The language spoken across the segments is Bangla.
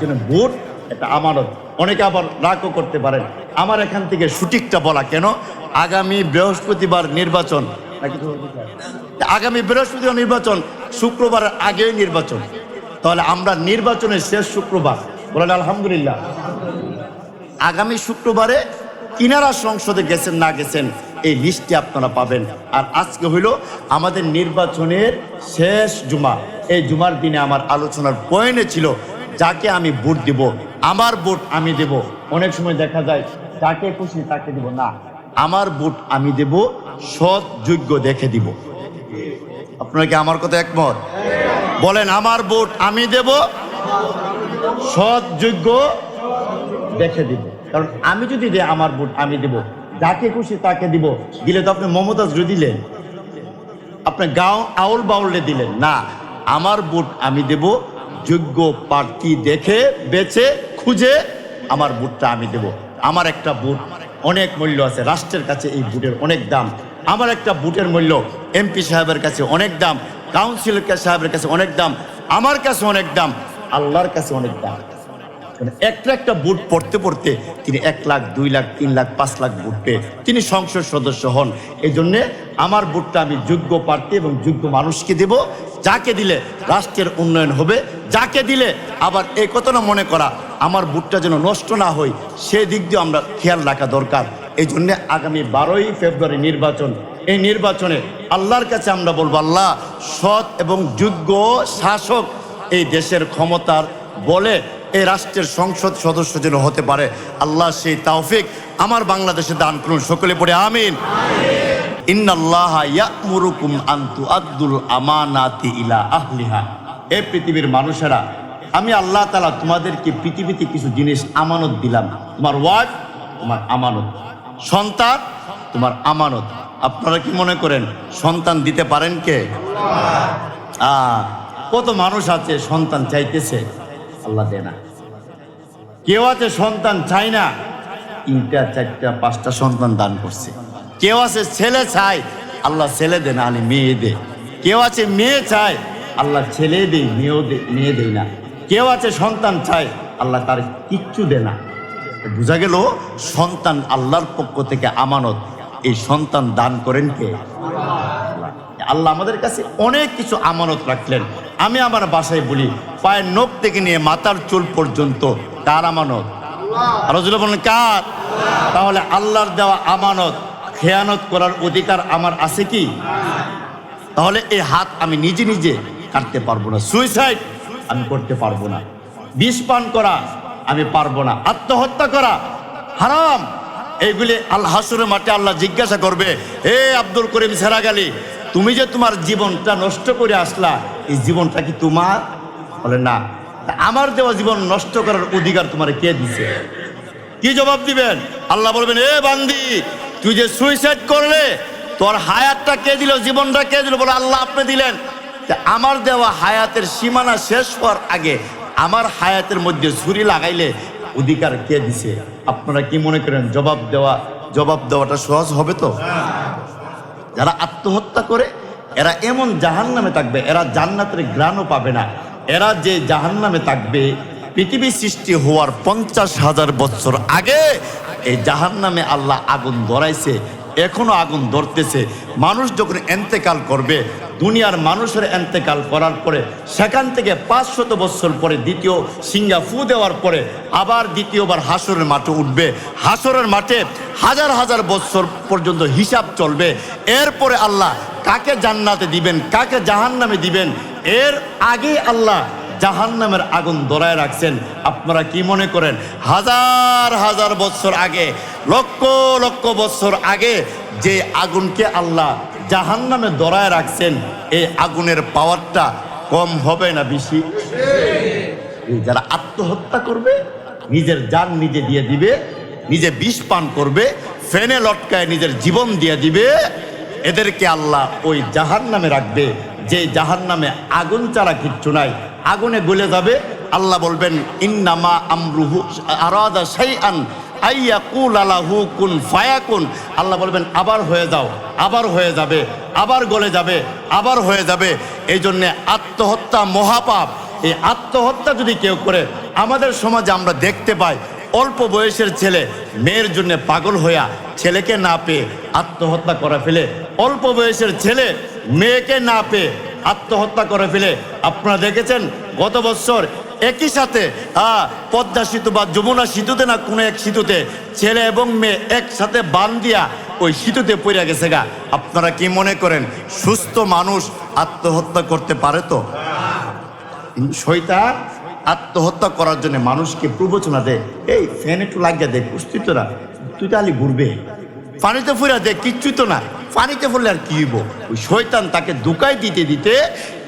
জন্য ভোট একটা আমানত। অনেকে আবার রাগও করতে পারেন। আমার এখান থেকে সঠিকটা বলা কেন? আগামী বৃহস্পতিবার নির্বাচন। আগামী বৃহস্পতিবার নির্বাচন শুক্রবারের আগেই নির্বাচন। তাহলে আমরা নির্বাচনের শেষ শুক্রবার। বলেন, আলহামদুলিল্লাহ। আগামী শুক্রবারে কিনারা সংসদে গেছেন, না গেছেন, এই লিস্টটি আপনারা পাবেন। আর আজকে হইল আমাদের নির্বাচনের শেষ জুমা। এই জুমার দিনে আমার আলোচনার পয়েন্টে ছিল যাকে আমি ভোট দিব, আমার ভোট আমি দেব। অনেক সময় দেখা যায়, যাকে খুশি তাকে দিব না। আমার ভোট আমি দেব, সৎ, যোগ্য দেখে দিব। আপনারা কি আমার কথা একমত? বলেন, আমার ভোট আমি দেব, সৎ, যোগ্য দেখে দিব। কারণ আমি যদি দিই, আমার ভোট আমি দেব। যাকে খুশি তাকে দিব। দিলে তো আপনি মমতাজ দিলেন। আপনি গাও আউল বাউলে দিলেন। না, আমার ভোট আমি দেব যোগ্য প্রার্থী দেখে, বেছে, খুঁজে আমার বুটটা আমি দেব। আমার একটা বুট অনেক মূল্য আছে। রাষ্ট্রের কাছে এই বুটের অনেক দাম। আমার একটা বুটের মূল্য এমপি সাহেবের কাছে অনেক দাম, কাউন্সিলর সাহেবের কাছে অনেক দাম, আমার কাছে অনেক দাম, আল্লাহর কাছে অনেক দাম। মানে একটা একটা বুট পড়তে পড়তে তিনি এক লাখ, দুই লাখ, তিন লাখ, পাঁচ লাখ বুট পেয়ে তিনি সংসদ সদস্য হন। এই জন্যে আমার বুটটা আমি যোগ্য প্রার্থী এবং যোগ্য মানুষকে দেব। যাকে দিলে রাষ্ট্রের উন্নয়ন হবে, যাকে দিলে আবার এই কথাটা মনে করা, আমার বুটটা যেন নষ্ট না হয় সেই দিক দিয়ে আমরা খেয়াল রাখা দরকার। এই জন্যে আগামী বারোই ফেব্রুয়ারি নির্বাচন, এই নির্বাচনে আল্লাহর কাছে আমরা বলব, আল্লাহ সৎ এবং যোগ্য শাসক এই দেশের ক্ষমতার বলে এই রাষ্ট্রের সংসদ সদস্য যেন হতে পারে। আল্লাহ সেই তাওফিক আমার বাংলাদেশে দান করুন। সকলে পড়ে আমিন। ইন্নাল্লাহ ইয়ামুরুকুম আনতু আব্দুল আমানাতি ইলা আহলিহা। এ পৃথিবীর মানুষেরা, আমি আল্লাহ তালা তোমাদেরকে পৃথিবীতে কিছু জিনিস আমানত দিলাম। তোমার ওয়ার্ড তোমার আমানত। সন্তান, তোমার আমানত। আপনারা কি মনে করেন, সন্তান দিতে পারেন কে? কত মানুষ আছে সন্তান চাইতেছে, আল্লাহ দেয় না। কেউ আছে সন্তান চায় না, তিনটা, চারটা, পাঁচটা সন্তান দান করছে। কেউ আছে ছেলে চায় আল্লাহ ছেলে দে না আনি মেয়ে দে কেউ আছে মেয়ে চায় আল্লাহ ছেলে দেই, মেয়েও দে, মেয়ে দেয় না। কেউ আছে সন্তান চায় আল্লাহ তার কিচ্ছু দে না। বোঝা গেল? সন্তান আল্লাহর পক্ষ থেকে আমানত। এই সন্তান দান করেন কে? আল্লাহ আমাদের কাছে অনেক কিছু আমানত রাখলেন। আমি আমার বাসায় বলি, পায়ের নখ থেকে নিয়ে মাথার চুল পর্যন্ত কার আমানত? রজুল বলেন, কার? তাহলে আল্লাহর দেওয়া আমানত খেয়ানত করার অধিকার আমার আছে কি? তাহলে এই হাত আমি নিজে নিজে কাটতে পারব না। সুইসাইড আমি করতে পারব না। বিষ পান করা আমি পারব না। আত্মহত্যা করা হারাম। এইগুলি আল্লাহ হাসুরের মাঠে আল্লাহ জিজ্ঞাসা করবে, এ আব্দুল করিম সেরাগালি, তুমি যে তোমার জীবনটা নষ্ট করে আসলা, এই জীবনটা কি তোমার? বলে, না। আমার দেওয়া জীবন নষ্ট করার অধিকার তোমার কে দিছে? কি জবাব দিবেন? আল্লাহ বলবেন, এ বান্দি তুই যে সুইসাইড করলে, তোর হায়াতটা কে দিল, জীবনটা কে দিল বলে আল্লাহ আপনি দিলেন। আমার দেওয়া হায়াতের সীমানা শেষ হওয়ার আগে আমার হায়াতের মধ্যে ছুরি লাগাইলে অধিকার কে দিছে? আপনারা কি মনে করেন জবাব দেওয়া, জবাব দেওয়াটা সহজ হবে তো? যারা আত্মহত্যা করে, এরা এমন জাহান নামে থাকবে, এরা জান্নাতের গ্রাণও পাবে না। এরা যে জাহান নামে থাকবে, পৃথিবী সৃষ্টি হওয়ার পঞ্চাশ হাজার বছর আগে এই জাহান নামে আল্লাহ আগুন ধরাইছে, এখনও আগুন ধরতেছে। মানুষ যখন এন্তেকাল করবে, দুনিয়ার মানুষের এন্তেকাল করার পরে, সেখান থেকে পাঁচশত বছর পরে দ্বিতীয় সিঙ্গা ফু দেওয়ার পরে আবার দ্বিতীয়বার হাসরের মাঠে উঠবে। হাসরের মাঠে হাজার হাজার বছর পর্যন্ত হিসাব চলবে। এরপরে আল্লাহ কাকে জান্নাতে দিবেন, কাকে জাহান নামে দিবেন, এর আগে আল্লাহ জাহান নামের আগুন ধরায় রাখছেন। আপনারা কি মনে করেন? হাজার হাজার বছর আগে, লক্ষ লক্ষ বছর আগে যে আগুনকে আল্লাহ জাহান নামে ধরায় রাখছেন, এই আগুনের পাওয়ারটা কম হবে না বেশি? যারা আত্মহত্যা করবে, নিজের যান নিজে দিয়ে দিবে, নিজে বিষ পান করবে, ফেনে লটকায় নিজের জীবন দিয়ে দিবে, এদেরকে আল্লাহ ওই জাহান নামে রাখবে। যে জাহান নামে আগুন ছাড়া কিচ্ছু নাই আগুনে গলে যাবে। আল্লাহ বলবেন, ইন্নামা আমরুহু, আরাদা শাইআন আইয়াকুল আলাহু কুন ফায়াকুন। আল্লাহ বলবেন, আবার হয়ে যাও, আবার হয়ে যাবে, আবার গলে যাবে, আবার হয়ে যাবে। এই জন্যে আত্মহত্যা মহাপাপ। এই আত্মহত্যা যদি কেউ করে, আমাদের সমাজে আমরা দেখতে পাই, অল্প বয়সের ছেলে মেয়ের জন্য পাগল হইয়া ছেলেকে না পেয়ে আত্মহত্যা করা ফেলে। অল্প বয়সের ছেলে মেয়েকে না পেয়ে আত্মহত্যা করে ফেলে। আপনারা দেখেছেন, গত বছর একই সাথে পদ্মা সেতু বা যমুনা সেতুতে না কোনো এক সেতুতে ছেলে এবং মেয়ে একসাথে বান দিয়া ওই সেতুতে পড়ে গেছে গা। আপনারা কি মনে করেন, সুস্থ মানুষ আত্মহত্যা করতে পারে তো? কিন্তু আত্মহত্যা করার জন্য মানুষকে প্রবচনা দেয় এই ফ্যান একটু লাগিয়ে দেখ বুঝতি তোরা তুই তাহলে ঘুরবে। পানিতে ফুরা দেখ কিচ্ছুই তো না। পানিতে ফুললে আর কি হইব? ওই শয়তান তাকে দুকাই দিতে দিতে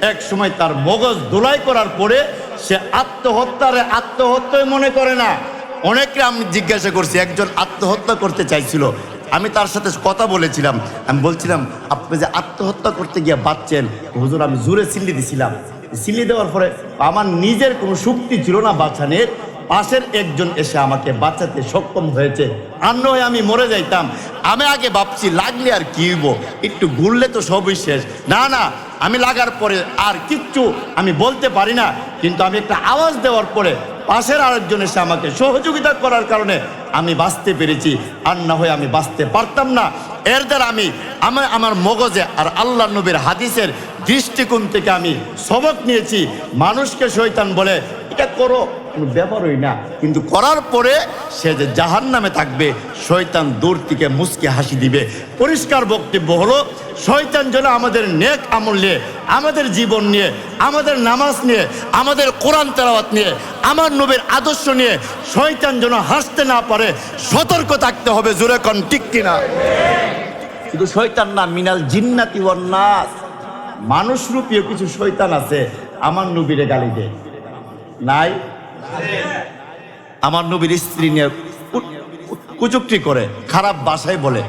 এক সময় তার মগজ দোলাই করার পরে সে আত্মহত্যারে আত্মহত্যাই মনে করে না। অনেককে আমি জিজ্ঞাসা করছি, একজন আত্মহত্যা করতে চাইছিল। আমি তার সাথে কথা বলেছিলাম। আমি বলছিলাম, আপনি যে আত্মহত্যা করতে গিয়ে বাঁচছেন, হুজুর আমি জোরে সিল্লি দিছিলাম। সিল্লি দেওয়ার পরে আমার নিজের কোনো শক্তি ছিল না বাঁচানের। পাশের একজন এসে আমাকে বাঁচাতে সক্ষম হয়েছে। আর নয় আমি মরে যাইতাম। আমি আগে ভাবছি, লাগলে আর কি হইব? একটু ঘুরলে তো সবই শেষ। না না, আমি লাগার পরে আর কিচ্ছু আমি বলতে পারি না। কিন্তু আমি একটা আওয়াজ দেওয়ার পরে পাশের আরেকজন এসে আমাকে সহযোগিতা করার কারণে আমি বাঁচতে পেরেছি। আর না হয়ে আমি বাঁচতে পারতাম না। এর দ্বারা আমি, আমার আমার মগজে আর আল্লাহ নবীর হাদিসের দৃষ্টিকোণ থেকে আমি সবক নিয়েছি, মানুষকে শৈতান বলে, এটা করো। কোনো ব্যাপারই না। কিন্তু করার পরে সে যে জাহান নামে থাকবে, শয়তান দূর থেকে মুসকে হাসি দিবে। পরিষ্কার বক্তব্য হলো, শয়তান যেন আমাদের নেক আমল নিয়ে, আমাদের জীবন নিয়ে, আমাদের নামাজ নিয়ে, আমাদের কোরআন তেলাওয়াত নিয়ে, আমার নবীর আদর্শ নিয়ে, শয়তান যেন হাসতে না পারে, সতর্ক থাকতে হবে। জোরে কন, ঠিক কিনা? শয়তান না, মিনাল জিন্নাতি নাস। মানুষ রূপীয় কিছু শৈতান আছে, আমার নবীরে গালি দেয় নাই? আমার নবীর স্ত্রী নিয়ে কুচুক্তি করে, খারাপ বাসায় বলে,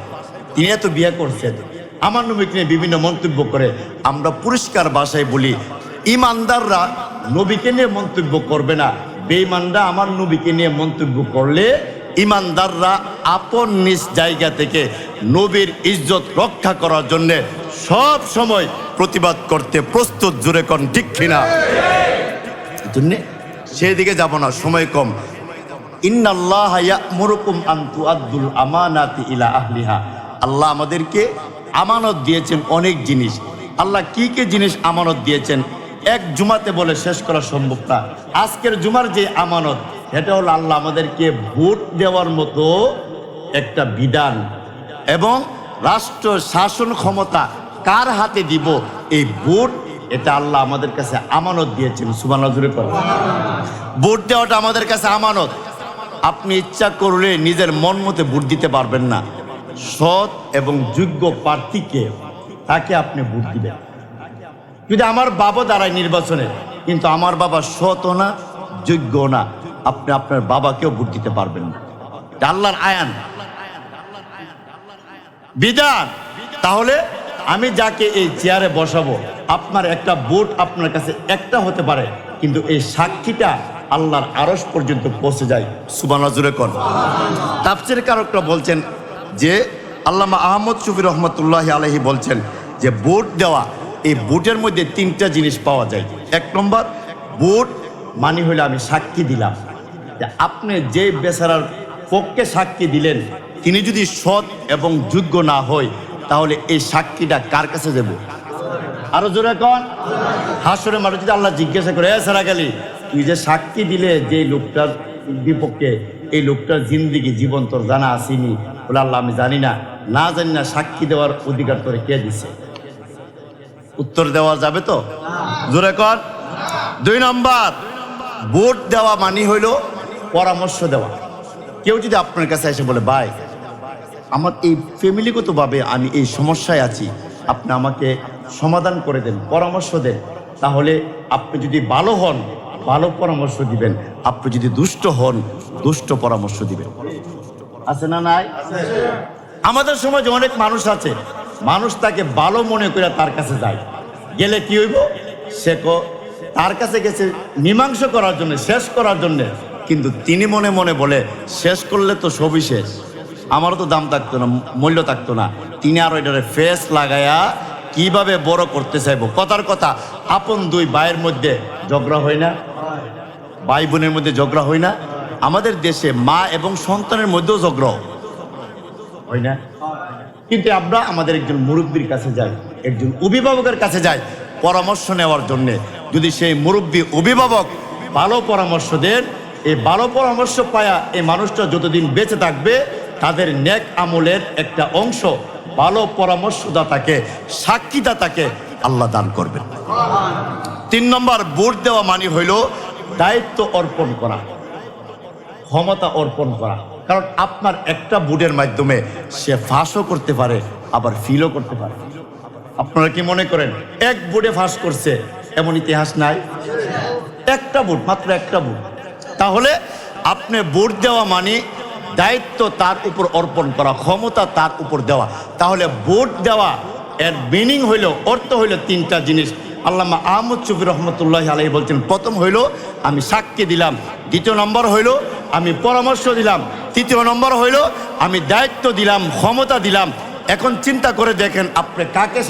তিনি এত বিয়ে করছেন। আমার নবীকে নিয়ে বিভিন্ন মন্তব্য করে, আমরা পরিষ্কার বাসায় বলি, ইমানদাররা নবীকে নিয়ে মন্তব্য করবে না। বেঈমানরা আমার নবীকে নিয়ে মন্তব্য করলে ইমানদাররা আপন নিজ জায়গা থেকে নবীর ইজ্জত রক্ষা করার জন্যে সব সময় প্রতিবাদ করতে প্রস্তুত জুড়ে কন, ঠিক কিনা? জন্যে সেদিকে যাব না, সময় কম। ইন্নাল্লাহ ইয়ামুরুকুম আন তুআদ্দুল আমানাতি ইলা আহলিহা। আল্লাহ আমাদেরকে আমানত দিয়েছেন অনেক জিনিস। আল্লাহ কি কি জিনিস আমানত দিয়েছেন? এক জুমাতে বলে শেষ করা সম্ভব না। আজকের জুমার যে আমানত এটা হলো আল্লাহ আমাদেরকে ভোট দেওয়ার মতো একটা বিধান এবং রাষ্ট্র শাসন ক্ষমতা কার হাতে দিব এই ভোট, এটা আল্লাহ আমাদের কাছে আমানত দিয়েছেন। সুবান ভোট দেওয়াটা আমাদের কাছে আমানত। আপনি ইচ্ছা করলে নিজের মন মতে ভোট দিতে পারবেন না। সৎ এবং যোগ্য প্রার্থীকে তাকে আপনি ভোট দিবেন। যদি আমার বাবা দাঁড়ায় নির্বাচনে, কিন্তু আমার বাবা সৎ না যোগ্য না আপনি আপনার বাবাকেও ভোট দিতে পারবেন। আল্লাহর আয়ান। বিধান তাহলে আমি যাকে এই চেয়ারে বসাবো, আপনার একটা ভোট আপনার কাছে একটা হতে পারে, কিন্তু এই সাক্ষীটা আল্লাহর আরস পর্যন্ত পৌঁছে যায়। সুবানাজুরে কর তাফসির কারকরা বলছেন যে, আল্লামা আহমদ শফি রহমতুল্লাহ আলহি বলছেন যে, ভোট দেওয়া, এই ভোটের মধ্যে তিনটা জিনিস পাওয়া যায়। এক নম্বর, ভোট মানে হলে আমি সাক্ষী দিলাম। আপনি যে বেচারার পক্ষে সাক্ষী দিলেন, তিনি যদি সৎ এবং যোগ্য না হয়, তাহলে এই সাক্ষীটা কার কাছে দেব? আরও জোরে কন। হাসরে মানুষ যদি আল্লাহ জিজ্ঞাসা করে সারা গেলি তুই যে সাক্ষী দিলে যে লোকটার বিপক্ষে, এই লোকটার জিন্দিগি, জীবন তোর জানা আসেনি? বলে আল্লাহ, আমি জানি না। না জানি না সাক্ষী দেওয়ার অধিকার তোরে কে দিছে? উত্তর দেওয়া যাবে তো? জোরে কর। দুই নম্বর, ভোট দেওয়া মানে হইল পরামর্শ দেওয়া। কেউ যদি আপনার কাছে এসে বলে, ভাই, আমার এই ফ্যামিলিগতভাবে আমি এই সমস্যায় আছি, আপনি আমাকে সমাধান করে দেন, পরামর্শ দেন, তাহলে আপনি যদি ভালো হন, ভালো পরামর্শ দিবেন। আপনি যদি দুষ্ট হন, দুষ্ট পরামর্শ দিবেন। আছে না নাই? আমাদের সমাজে অনেক মানুষ আছে, মানুষ তাকে ভালো মনে করে তার কাছে যায়। গেলে কি হইব? সে তার কাছে গেছে মীমাংস করার জন্য, শেষ করার জন্য কিন্তু তিনি মনে মনে বলে, শেষ করলে তো সবই শেষ। আমারও তো দাম থাকতো না, মূল্য থাকতো না। তিনি আরও এটারে ফেস লাগায়া কীভাবে বড় করতে চাইব? কথার কথা, আপন দুই ভাইয়ের মধ্যে ঝগড়া হয় না। ভাই বোনের মধ্যে ঝগড়া হয় না। আমাদের দেশে মা এবং সন্তানের মধ্যেও ঝগড়া হয় না। কিন্তু আমরা আমাদের একজন মুরব্বীর কাছে যাই, একজন অভিভাবকের কাছে যাই পরামর্শ নেওয়ার জন্যে। যদি সেই মুরব্বী অভিভাবক ভালো পরামর্শ দেন এই ভালো পরামর্শ পায়া এই মানুষটা যতদিন বেঁচে থাকবে, তাদের নেক আমলের একটা অংশ ভালো পরামর্শদাতাকে, সাক্ষীদাতাকে আল্লাহ দান করবেন। তিন নম্বর, ভোট দেওয়া মানে হইল দায়িত্ব অর্পণ করা, ক্ষমতা অর্পণ করা। কারণ আপনার একটা বুটের মাধ্যমে সে ফাঁসও করতে পারে, আবার ফিলও করতে পারে। আপনারা কি মনে করেন, এক বুটে ফাঁস করছে, এমন ইতিহাস নাই? একটা বুট মাত্র একটা বুট তাহলে আপনি ভোট দেওয়া মানে দায়িত্ব তার উপর অর্পণ করা, ক্ষমতা তার উপর দেওয়া। তাহলে ভোট দেওয়া এর মিনিং হইল, অর্থ হইল তিনটা জিনিস। আল্লামা আহমদ শফি রহমতুল্লাহ আলাই বলছেন, প্রথম হইল আমি সাক্ষী দিলাম, দ্বিতীয় নম্বর হইল আমি পরামর্শ দিলাম, তৃতীয় নম্বর হইল আমি দায়িত্ব দিলাম, ক্ষমতা দিলাম। এখন চিন্তা করে দেখেন আপনি কাকে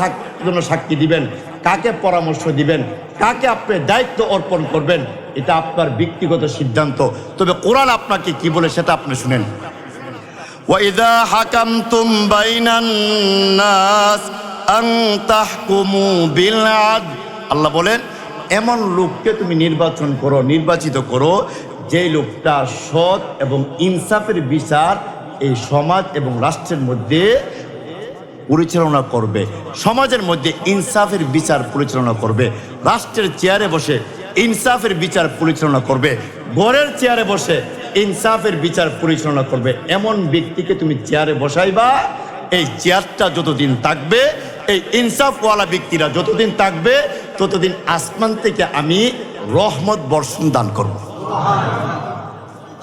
জন্য সাক্ষী দিবেন, কাকে পরামর্শ দিবেন? কাকে আপনি দায়িত্ব অর্পণ করবেন, এটা আপনার ব্যক্তিগত সিদ্ধান্ত। তবে কোরআন আপনাকে কি বলে সেটা আপনি শুনেন। ওয়াইদা হাকাম তুম আল্লাহ বলেন, এমন লোককে তুমি নির্বাচন করো, নির্বাচিত করো যে লোকটা সৎ এবং ইনসাফের বিচার এই সমাজ এবং রাষ্ট্রের মধ্যে পরিচালনা করবে। সমাজের মধ্যে ইনসাফের বিচার পরিচালনা করবে। রাষ্ট্রের চেয়ারে বসে ইনসাফের বিচার পরিচালনা করবে। ঘরের চেয়ারে বসে ইনসাফের বিচার পরিচালনা করবে। এমন ব্যক্তিকে তুমি চেয়ারে বসাইবা, এই চেয়ারটা যতদিন থাকবে, এই ইনসাফওয়ালা ব্যক্তিরা যতদিন থাকবে, ততদিন আসমান থেকে আমি রহমত বর্ষণ দান করব।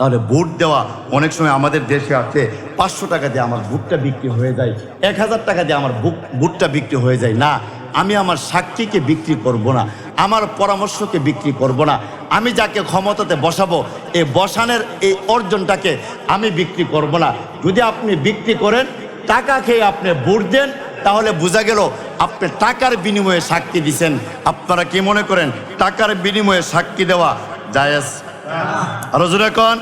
তাহলে ভোট দেওয়া অনেক সময় আমাদের দেশে আছে পাঁচশো টাকা দিয়ে আমার ভোটটা বিক্রি হয়ে যায়, এক হাজার টাকা দিয়ে আমার ভোটটা বিক্রি হয়ে যায়। না, আমি আমার সাক্ষীকে বিক্রি করব না, আমার পরামর্শকে বিক্রি করব না, আমি যাকে ক্ষমতাতে বসাবো, এই বসানের এই অর্জনটাকে আমি বিক্রি করব না। যদি আপনি বিক্রি করেন, টাকা খেয়ে আপনি ভোট দেন, তাহলে বোঝা গেল আপনি টাকার বিনিময়ে সাক্ষী দিছেন। আপনারা কি মনে করেন, টাকার বিনিময়ে সাক্ষী দেওয়া জায়েজ? আরও জোরে কন।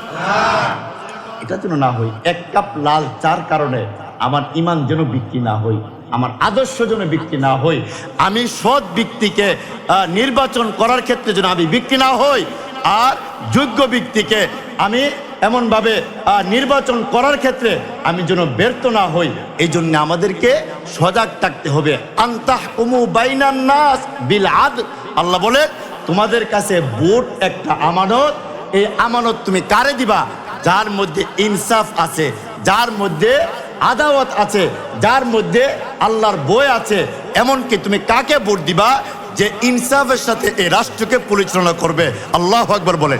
এটা যেন না হই, এক কাপ লাল চার কারণে আমার ইমান যেন বিক্রি না হই, আমার আদর্শ যেন বিক্রি না হই, আমি সৎ ব্যক্তিকে নির্বাচন করার ক্ষেত্রে যেন আমি বিক্রি না হই, আর যোগ্য ব্যক্তিকে আমি এমনভাবে নির্বাচন করার ক্ষেত্রে আমি যেন ব্যর্থ না হই এই জন্য আমাদেরকে সজাগ থাকতে হবে। আন্তাহ কুমু বাইনান নাস বিল আদ আল্লাহ বলে, তোমাদের কাছে ভোট একটা আমানত এই আমানত তুমি কারে দিবা? যার মধ্যে ইনসাফ আছে, যার মধ্যে আদাওয়াত আছে, যার মধ্যে আল্লাহর বই আছে, এমনকি তুমি কাকে ভোট দিবা যে ইনসাফের সাথে এই রাষ্ট্রকে পরিচালনা করবে? আল্লাহ আকবর বলেন।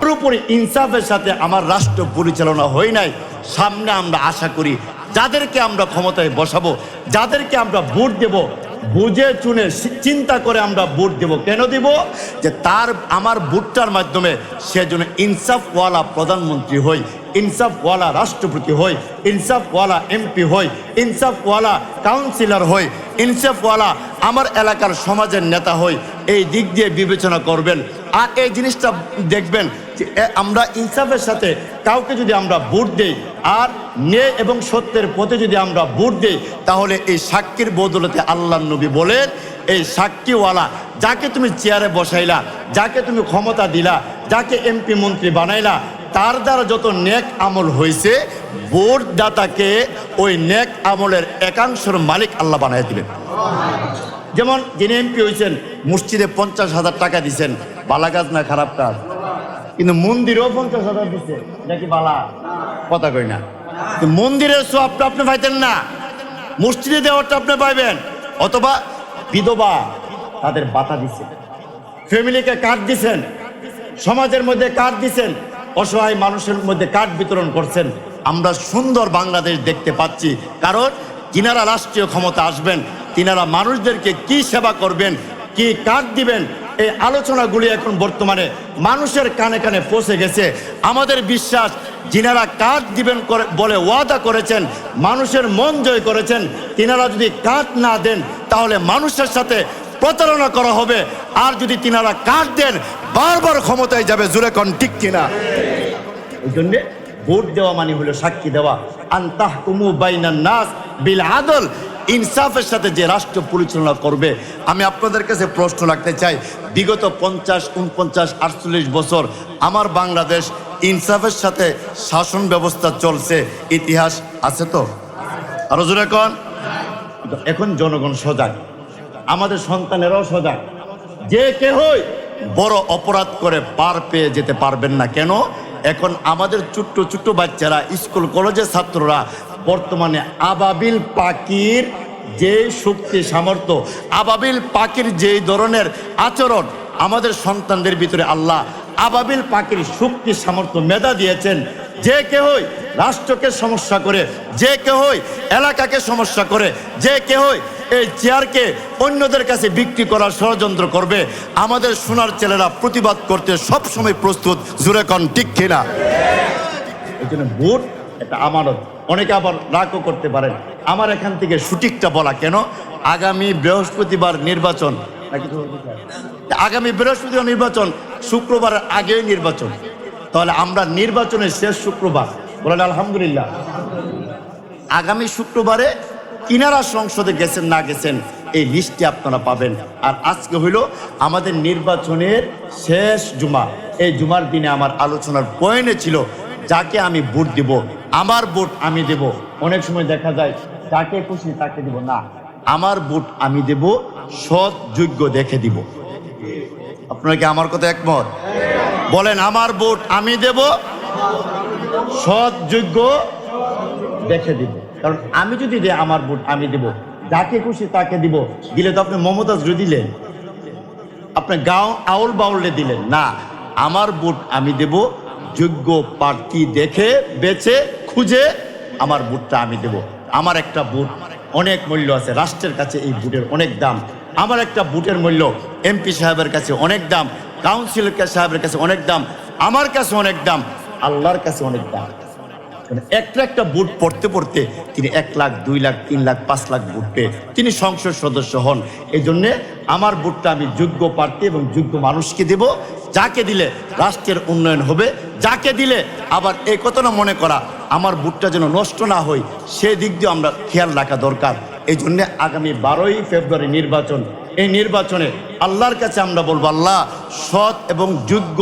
পুরোপুরি ইনসাফের সাথে আমার রাষ্ট্র পরিচালনা হয় নাই। সামনে আমরা আশা করি যাদেরকে আমরা ক্ষমতায় বসাবো, যাদেরকে আমরা ভোট দেব, বুঝে চুনে চিন্তা করে আমরা ভোট দেব কেন দিব? যে তার, আমার ভোটটার মাধ্যমে সে যেন ইনসাফওয়ালা প্রধানমন্ত্রী হই, ইনসাফওয়ালা রাষ্ট্রপতি হই, ইনসাফওয়ালা এমপি হই, ইনসাফওয়ালা কাউন্সিলর হই, ইনসাফওয়ালা আমার এলাকার সমাজের নেতা হই, এই দিক দিয়ে বিবেচনা করবেন। আর এই জিনিসটা দেখবেন যে আমরা ইনসাফের সাথে কাউকে যদি আমরা ভোট দেই আর ন্যায় এবং সত্যের পথে যদি আমরা ভোট দেই, তাহলে এই সাক্ষীর বদলতে আল্লাহ নবী বলেন, এই সাক্ষীওয়ালা, যাকে তুমি চেয়ারে বসাইলা, যাকে তুমি ক্ষমতা দিলা, যাকে এমপি মন্ত্রী বানাইলা, তার দ্বারা যত নেক আমল হয়েছে ভোটদাতাকে ওই নেক আমলের একাংশের মালিক আল্লাহ বানাই দিবেন। যেমন যিনি এমপি হয়েছেন মসজিদে পঞ্চাশ হাজার টাকা দিচ্ছেন বালা কাজ না খারাপ কাজ। কিন্তু মন্দিরেও পঞ্চাশ হাজার দিচ্ছে নাকি বালা? কথা কই না। মন্দিরের সবটা আপনি পাইতেন না। মসজিদে দেওয়ারটা আপনি পাইবেন, অথবা বিধবা তাদের বাতা দিচ্ছে ফ্যামিলিকে কার্ড দিছেন, সমাজের মধ্যে কার্ড দিছেন, অসহায় মানুষের মধ্যে কার্ড বিতরণ করছেন। আমরা সুন্দর বাংলাদেশ দেখতে পাচ্ছি, কারণ কিনারা রাষ্ট্রীয় ক্ষমতা আসবেন তিনারা মানুষদেরকে কি সেবা করবেন, কি কার্ড দিবেন, এই আলোচনাগুলি এখন বর্তমানে মানুষের কানে কানে পৌঁছে গেছে। আমাদের বিশ্বাস, যিনারা কাজ দিবেন করে, বলে ওয়াদা করেছেন, মানুষের মন জয় করেছেন, তিনারা যদি কাজ না দেন, তাহলে মানুষের সাথে প্রতারণা করা হবে। আর যদি তিনারা কাজ দেন, বারবার ক্ষমতায় যাবে জুড়ে কন, ঠিক কিনা? এই জন্যে ভোট দেওয়া মানে হলো সাক্ষী দেওয়া। আন্তাহ কুমু বাইনান নাস বিল আদল। ইনসাফের সাথে যে রাষ্ট্র পরিচালনা করবে, আমি আপনাদের কাছে প্রশ্ন রাখতে চাই। বিগত পঞ্চাশ উনপঞ্চাশ আটচল্লিশ বছর আমার বাংলাদেশ ইনসাফের সাথে শাসন ব্যবস্থা চলছে, ইতিহাস আছে তো? আরও জোরে কন। এখন জনগণ সজাগ, আমাদের সন্তানেরাও সজাগ। যে কেহই বড় অপরাধ করে পার পেয়ে যেতে পারবেন না। কেন? এখন আমাদের ছোট্ট ছোট্ট বাচ্চারা, স্কুল, কলেজের ছাত্ররা বর্তমানে আবাবিল পাখির যে শক্তি, সামর্থ্য, আবাবিল পাখির যেই ধরনের আচরণ আমাদের সন্তানদের ভিতরে আল্লাহ আবাবিল পাখির শক্তি, সামর্থ্য, মেধা দিয়েছেন। যে কেহই রাষ্ট্রকে সমস্যা করে, যে কেহই এলাকাকে সমস্যা করে, যে কেহই এই চেয়ারকে অন্যদের কাছে বিক্রি করার ষড়যন্ত্র করবে, আমাদের সোনার ছেলেরা প্রতিবাদ করতে সব সময় প্রস্তুত। জুড়ে কন, ঠিক কিনা? এই ভোট একটা আমানত অনেকে আবার রাগও করতে পারেন। আমার এখান থেকে সঠিকটা বলা কেন? আগামী বৃহস্পতিবার নির্বাচন? আগামী বৃহস্পতিবার নির্বাচন, শুক্রবারের আগেই নির্বাচন। তাহলে আমরা নির্বাচনের শেষ শুক্রবার। বলেন, আলহামদুলিল্লাহ। আগামী শুক্রবারে কিনারা সংসদে গেছেন, না গেছেন, এই লিস্টটি আপনারা পাবেন। আর আজকে হইল আমাদের নির্বাচনের শেষ জুমা। এই জুমার দিনে আমার আলোচনার পয়েন্টে ছিল যাকে আমি ভোট দিব, আমার ভোট আমি দেব। অনেক সময় দেখা যায় যাকে খুশি, তাকে দিব না। আমার ভোট আমি দেব, সৎ, যোগ্য দেখে দিব। আপনারা কি আমার কথা একমত? বলেন, আমার ভোট আমি দেব, সৎ, যোগ্য দেখে দিব। কারণ আমি যদি দেয় আমার ভোট আমি দেব। যাকে খুশি, তাকে দিব। দিলে তো আপনি মমতাজ দিলেন। আপনি গাঁও আউল বাউলে দিলেন। না, আমার ভোট আমি দেব যোগ্য প্রার্থী দেখে, বেছে, খুঁজে আমার বুটটা আমি দেব। আমার একটা বুট, অনেক মূল্য আছে। রাষ্ট্রের কাছে এই বুটের অনেক দাম। আমার একটা বুটের মূল্য, এমপি সাহেবের কাছে অনেক দাম, কাউন্সিলর সাহেবের কাছে অনেক দাম, আমার কাছে অনেক দাম, আল্লাহর কাছে অনেক দাম। একটা একটা বুট পড়তে পড়তে তিনি এক লাখ, দুই লাখ, তিন লাখ, পাঁচ লাখ বুট পেয়ে তিনি সংসদ সদস্য হন। এই জন্যে আমার বুটটা আমি যোগ্য প্রার্থী এবং যোগ্য মানুষকে দেব। যাকে দিলে রাষ্ট্রের উন্নয়ন হবে, যাকে দিলে আবার এই কথাটা মনে করা, আমার বুটটা যেন নষ্ট না হয় সেই দিক দিয়ে আমরা খেয়াল রাখা দরকার। এই জন্যে আগামী বারোই ফেব্রুয়ারি নির্বাচন, এই নির্বাচনে আল্লাহর কাছে আমরা বলব, আল্লাহ সৎ এবং যোগ্য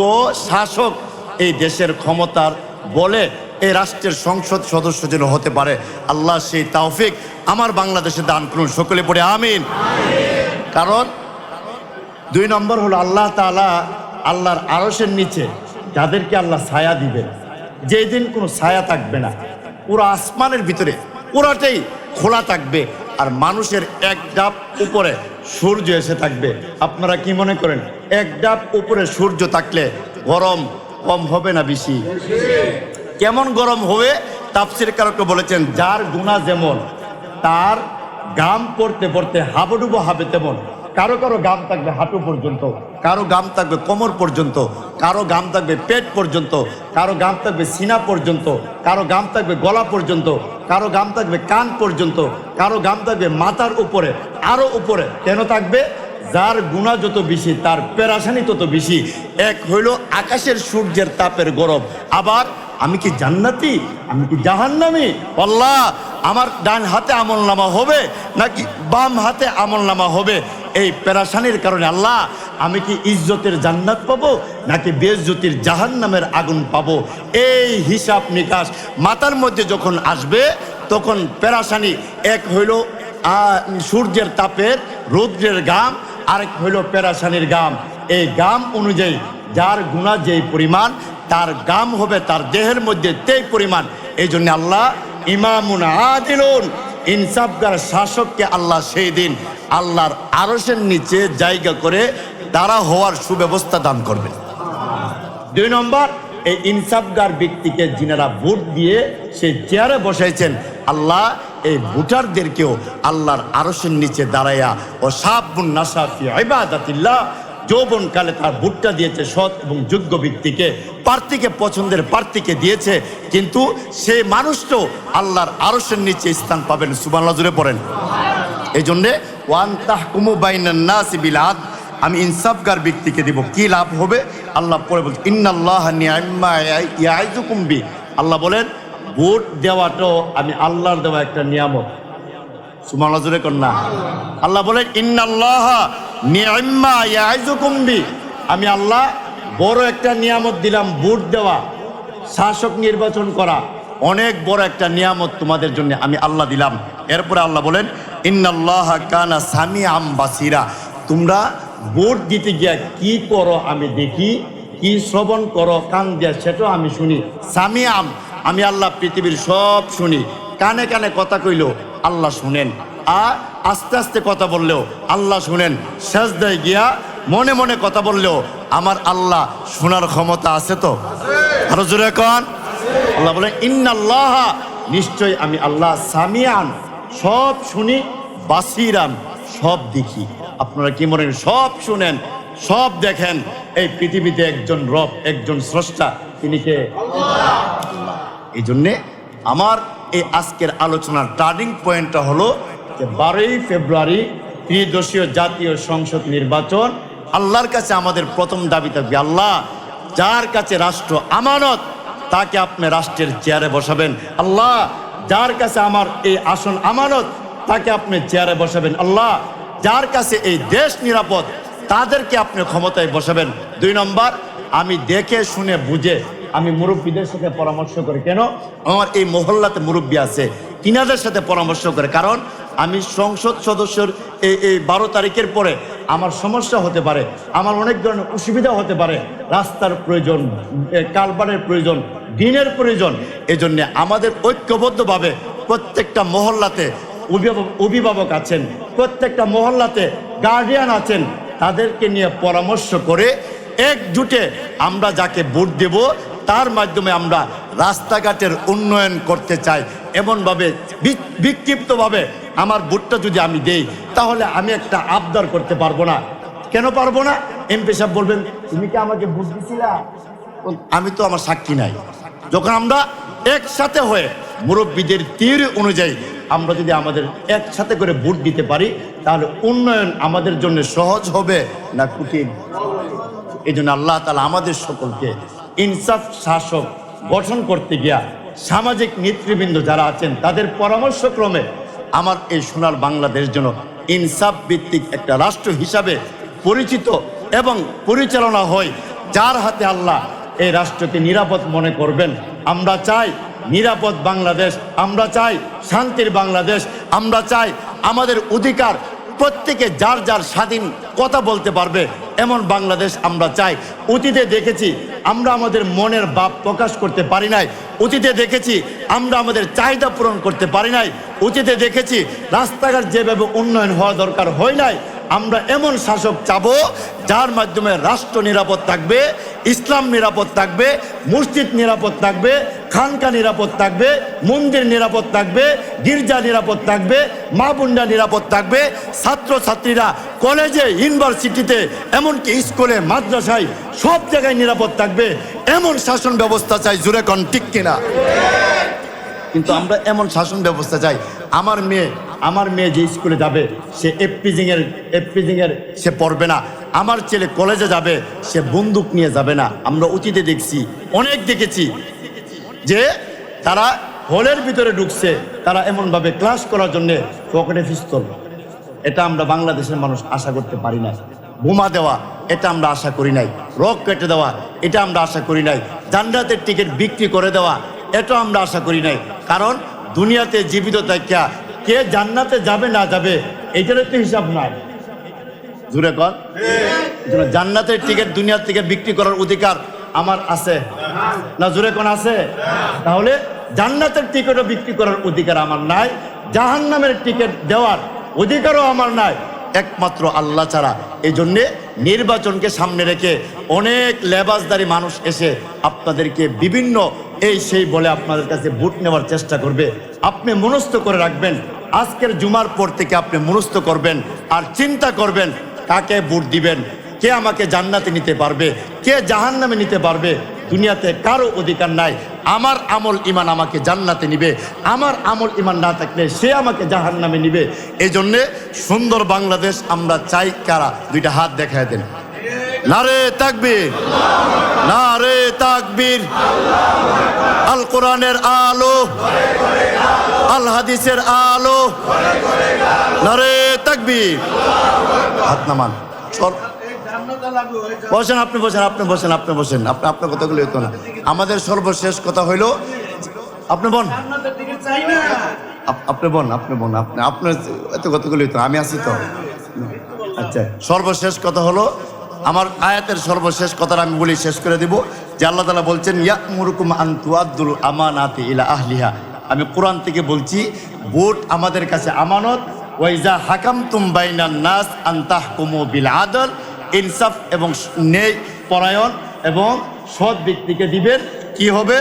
শাসক এই দেশের ক্ষমতার বলে এই রাষ্ট্রের সংসদ সদস্য যেন হতে পারে। আল্লাহ সেই তাওফিক আমার বাংলাদেশে দান করুন। সকলে পড়ে আমিন। কারণ দুই নম্বর হলো আল্লাহ তাআলা আল্লাহর আরসের নিচে যাদেরকে আল্লাহ ছায়া দিবেন, যেই দিন কোনো ছায়া থাকবে না। পুরো আসমানের ভিতরে, পুরাটাই খোলা থাকবে আর মানুষের এক ডাব উপরে সূর্য এসে থাকবে। আপনারা কি মনে করেন? এক ডাব উপরে সূর্য থাকলে গরম কম হবে না বেশি? কেমন গরম হবে তাপসির কারক বলেছেন, যার গুণা যেমন, তার গাম পড়তে পড়তে হাবুডুবো হবে তেমন। কারও কারও গাম থাকবে হাঁটু পর্যন্ত, কারও গাম থাকবে কোমর পর্যন্ত, কারও গাম থাকবে পেট পর্যন্ত, কারও গাম থাকবে সিনা পর্যন্ত, কারও গাম থাকবে গলা পর্যন্ত, কারও গাম থাকবে কান পর্যন্ত, কারও গাম থাকবে মাথার উপরে, আরও উপরে। কেন থাকবে? যার গুণা যত বেশি, তার পেরাশানি তত বেশি। এক হইল আকাশের সূর্যের তাপের গরম, আবার আমি কি জান্নাতি? আমি কি জাহান্নামি? আল্লাহ, আমার ডান হাতে আমল নামা হবে নাকি বাম হাতে আমল নামা হবে? এই পেরাশানির কারণে আল্লাহ, আমি কি ইজ্জতের জান্নাত পাবো নাকি বেজ্জতির জাহান্নামের আগুন পাবো? এই হিসাব নিকাশ মাথার মধ্যে যখন আসবে, তখন পেরাশানি এক হইল সূর্যের তাপের রৌদ্রের গাম, আরেক হইল পেরাশানির গাম। এই গাম অনুযায়ী যার গুণা যেই পরিমাণ তার গাম হবে, তার দেহের মধ্যে তেই পরিমাণ। এই জন্য আল্লাহ ইমামুন আদিলুন, ইনসাফগার শাসককে আল্লাহ সেই দিন আল্লাহর আরসের নিচে জায়গা করে তারা হওয়ার সুব্যবস্থা দান করবে। দুই নম্বর, এই ইনসাফগার ব্যক্তিকে যিনারা ভোট দিয়ে সে চেয়ারে বসাইছেন। আল্লাহ এই ভোটারদেরকেও আল্লাহর আরসের নিচে দাঁড়াইয়া ও সাবুন নাসাফি ইবাদাতিল্লাহ যৌবনকালে তার ভোটটা দিয়েছে সৎ এবং যোগ্য ব্যক্তিকে প্রার্থীকে পছন্দের প্রার্থীকে দিয়েছে, কিন্তু সেই মানুষটাও আল্লাহর আরসের নিচে স্থান পাবেন। সুবাল্লা জুড়ে পড়েন। এই জন্যে ওয়ান তাহকুমু বাইনান নাসি আদ, আমি ইনসাফগার ব্যক্তিকে দিব। কি লাভ হবে? আল্লাহ পরে বলছে, ইন্নাল্লাহ আল্লাহ বলেন, ভোট দেওয়াটাও আমি আল্লাহর দেওয়া একটা নিয়ামত। সুমাল্লাহ জুড়ে কন্যা আল্লাহ বলেন, ইন্নাল্লাহ আমি আল্লাহ বড় একটা নিয়ামত দিলাম ভোট দেওয়া, শাসক নির্বাচন করা। অনেক বড় একটা নিয়ামত তোমাদের জন্য আমি আল্লাহ দিলাম। এরপরে আল্লাহ বলেন, ইন্নাল্লাহ কানা সামি আম বাসিরা। তোমরা ভোট দিতে গিয়া কি করো আমি দেখি, কি শ্রবণ করো, কান দিয়া সেটাও আমি শুনি। সামি আম আমি আল্লাহ পৃথিবীর সব শুনি। কানে কানে কথা কইল আল্লাহ শুনেন। আর আস্তে আস্তে কথা বললেও আল্লাহ শুনেন। শেষ দেয় গিয়া মনে মনে কথা বললেও আমার আল্লাহ শোনার ক্ষমতা আছে তো? আরও জোরে কন। আল্লাহ বলেন, ইন্নাল্লাহ নিশ্চয় আমি আল্লাহ সামিয়ান। সব শুনি বাসিরান সব দেখি। আপনারা কি মনে সব শুনেন, সব দেখেন? এই পৃথিবীতে একজন রব, একজন স্রষ্টা, তিনি কে? এই জন্যে আমার এই আজকের আলোচনার টার্নিং পয়েন্টটা হলো যে বারোই ফেব্রুয়ারি ত্রিদশীয় জাতীয় সংসদ নির্বাচন। আল্লাহর কাছে আমাদের প্রথম দাবি থাকবে, আল্লাহ যার কাছে রাষ্ট্র আমানত, তাকে আপনি রাষ্ট্রের চেয়ারে বসাবেন। আল্লাহ যার কাছে আমার এই আসন আমানত, তাকে আপনি চেয়ারে বসাবেন। আল্লাহ যার কাছে এই দেশ নিরাপদ, তাদেরকে আপনি ক্ষমতায় বসাবেন। দুই নম্বর, আমি দেখে শুনে বুঝে আমি মুরব্বীদের সাথে পরামর্শ করি। কেন? আমার এই মহল্লাতে মুরব্বী আছে, তিনাদের সাথে পরামর্শ করে। কারণ আমি সংসদ সদস্যর এই এই বারো তারিখের পরে আমার সমস্যা হতে পারে, আমার অনেক ধরনের অসুবিধা হতে পারে, রাস্তার প্রয়োজন কালবারের প্রয়োজন, দিনের প্রয়োজন। এজন্য আমাদের ঐক্যবদ্ধভাবে প্রত্যেকটা মহল্লাতে অভিভাবক আছেন, প্রত্যেকটা মহল্লাতে গার্ডিয়ান আছেন, তাদেরকে নিয়ে পরামর্শ করে একজুটে আমরা যাকে ভোট দেব তার মাধ্যমে আমরা রাস্তাঘাটের উন্নয়ন করতে চাই। এমনভাবে বিক্ষিপ্তভাবে আমার ভোটটা যদি আমি দেই, তাহলে আমি একটা আবদার করতে পারব না। কেন পারব না? এমপি সাহেব বলবেন, তুমি কি আমাকে ভোট দিছিলা? আমি তো আমার সাক্ষী নাই। যখন আমরা একসাথে হয়ে মুরব্বীদের তীর অনুযায়ী আমরা যদি আমাদের একসাথে করে ভোট দিতে পারি, তাহলে উন্নয়ন আমাদের জন্য সহজ হবে না কঠিন? এই জন্য আল্লাহ তালা আমাদের সকলকে ইনসাফ শাসক গঠন করতে গিয়া সামাজিক নেতৃবৃন্দ যারা আছেন, তাদের পরামর্শক্রমে আমার এই সোনার বাংলাদেশ যেন ইনসাফ ভিত্তিক একটা রাষ্ট্র হিসাবে পরিচিত এবং পরিচালনা হয়, যার হাতে আল্লাহ এই রাষ্ট্রকে নিরাপদ মনে করবেন। আমরা চাই নিরাপদ বাংলাদেশ, আমরা চাই শান্তির বাংলাদেশ, আমরা চাই আমাদের অধিকার প্রত্যেকে যার যার স্বাধীন কথা বলতে পারবে। এমন বাংলাদেশ আমরা চাই। অতীতে দেখেছি আমরা আমাদের মনের ভাব প্রকাশ করতে পারি নাই। অতীতে দেখেছি আমরা আমাদের চাহিদা পূরণ করতে পারি নাই। অতীতে দেখেছি রাস্তাঘাট যেভাবে উন্নয়ন হওয়া দরকার হয় নাই আমরা এমন শাসক চাবো, যার মাধ্যমে রাষ্ট্র নিরাপদ থাকবে, ইসলাম নিরাপদ থাকবে, মসজিদ নিরাপদ থাকবে, খানকা নিরাপদ থাকবে, মন্দির নিরাপদ থাকবে, গির্জা নিরাপদ থাকবে, মা বোনরা নিরাপদ থাকবে। ছাত্রছাত্রীরা কলেজে, ইউনিভার্সিটিতে, এমনকি স্কুলে, মাদ্রাসায়, সব জায়গায় নিরাপদ থাকবে। এমন শাসন ব্যবস্থা চাই জুড়ে কন, ঠিক কিনা? কিন্তু আমরা এমন শাসন ব্যবস্থা চাই। আমার মেয়ে আমার মেয়ে যে স্কুলে যাবে, সে এফপিজিং এর সে পড়বে না। আমার ছেলে কলেজে যাবে, সে বন্দুক নিয়ে যাবে না। আমরা অতীতে দেখছি, অনেক দেখেছি যে তারা হলের ভিতরে ঢুকছে, তারা এমনভাবে ক্লাস করার জন্য পকেটে পিস্তল। এটা আমরা বাংলাদেশের মানুষ আশা করতে পারি না বোমা দেওয়া, এটা আমরা আশা করি নাই। রক কেটে দেওয়া, এটা আমরা আশা করি নাই। জান্নাতের টিকিট বিক্রি করে দেওয়া, এটা আমরা আশা করি নাই। কারণ দুনিয়াতে জীবিত থাকিয়া কে জান্নাতে যাবে, না যাবে এইটার তো হিসাব নাই। জুড়ে কর। জান্নাতের টিকিট দুনিয়ার থেকে বিক্রি করার অধিকার আমার আছে। না জুড়ে কোন আছে? তাহলে জান্নাতের টিকিটও বিক্রি করার অধিকার আমার নাই, জাহান্নামের টিকিট দেওয়ার অধিকারও আমার নাই। একমাত্র আল্লাহ ছাড়া। এই জন্যে নির্বাচনকে সামনে রেখে অনেক লেবাসদারি মানুষ এসে আপনাদেরকে বিভিন্ন এই সেই বলে আপনাদের কাছে ভোট নেওয়ার চেষ্টা করবে। আপনি মনস্থ করে রাখবেন। আজকের জুমার পর থেকে আপনি মনস্থ করবেন আর চিন্তা করবেন, কাকে ভোট দিবেন? কে আমাকে জান্নাতে নিতে পারবে? কে জাহান্নামে নিতে পারবে? দুনিয়াতে কারও অধিকার নাই। আমার আমল ইমান আমাকে জান্নাতে নিবে। আমার আমল ইমান না থাকলে সে আমাকে জাহান্নামে নিবে। এই জন্যে সুন্দর বাংলাদেশ আমরা চাই কারা? দুইটা হাত দেখায় দেন। নারে তাকবীর নারে তাকবীর। আল কোরআনের আলো আল হাদিসের আলো। নারে তাকবীর। হাত নামান বসেন, আপনি বসেন আপনি বসেন আপনি বসেন। আপনি, আপনার কথাগুলো হতো না। আমাদের সর্বশেষ কথা হইল, আপনি আপ- আপনি বন আপনি বন, আপনি, আপনার এত কথাগুলো হতো আমি আছি তো। আচ্ছা সর্বশেষ কথা হলো আমার আয়াতের সর্বশেষ কথাটা আমি বলি, শেষ করে দিব। যে আল্লাহ তালা বলছেন ইয়া মুরুকুম আন্তুয়াদ্দুল আমানাতি ইলা আহলিহা। আমি কোরআন থেকে বলছি, ভোট আমাদের কাছে আমানত। ওয়াইজা হাকাম তুম বাইনান নাস আন্তাহ কুমু বিল আদল। ইনসাফ এবং নেই পরায়ণ এবং সৎ ব্যক্তিকে দিবেন। কি হবে?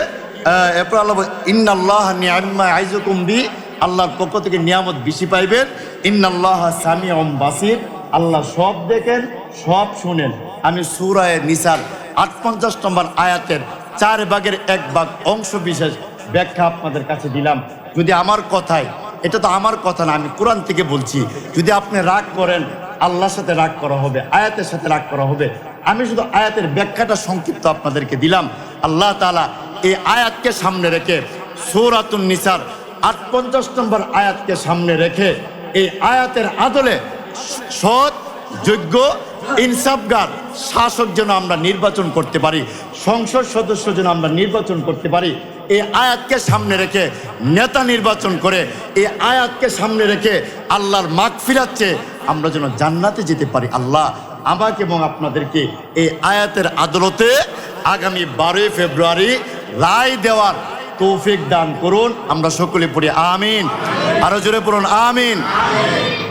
এরপর আল্লাহ ইন্নাল্লাহ নিয়াম্মা আইজুকুম বি আল্লাহর পক্ষ থেকে নিয়ামত বেশি পাইবেন। ইন্নাল্লাহ সামিউম বাসির। আল্লাহ সব দেখেন, সব শুনেন। আমি সুরায় নিসার আট পঞ্চাশ নম্বর আয়াতের চার ভাগের এক ভাগ অংশ বিশেষ ব্যাখ্যা আপনাদের কাছে দিলাম। যদি আমার কথায়, এটা তো আমার কথা না, আমি কোরআন থেকে বলছি, যদি আপনি রাগ করেন, আল্লাহর সাথে রাগ করা হবে, আয়াতের সাথে রাগ করা হবে। আমি শুধু আয়াতের ব্যাখ্যাটা সংক্ষিপ্ত আপনাদেরকে দিলাম। আল্লাহ তালা এই আয়াতকে সামনে রেখে, সৌরাতুন নিসার আট পঞ্চাশ নম্বর আয়াতকে সামনে রেখে, এই আয়াতের আদলে সৎ, যোগ্য, ইনসাফগার শাসক যেন আমরা নির্বাচন করতে পারি, সংসদ সদস্য যেন আমরা নির্বাচন করতে পারি, এই আয়াতকে সামনে রেখে নেতা নির্বাচন করে, এই আয়াতকে সামনে রেখে আল্লাহর মাগ ফিরাচ্ছে আমরা যেন জান্নাতে যেতে পারি। আল্লাহ আমাকে এবং আপনাদেরকে এই আয়াতের আদালতে আগামী বারোই ফেব্রুয়ারি রায় দেওয়ার তৌফিক দান করুন। আমরা সকলে পড়ি, আমিন। আরও জোরে পড়ুন, আমিন।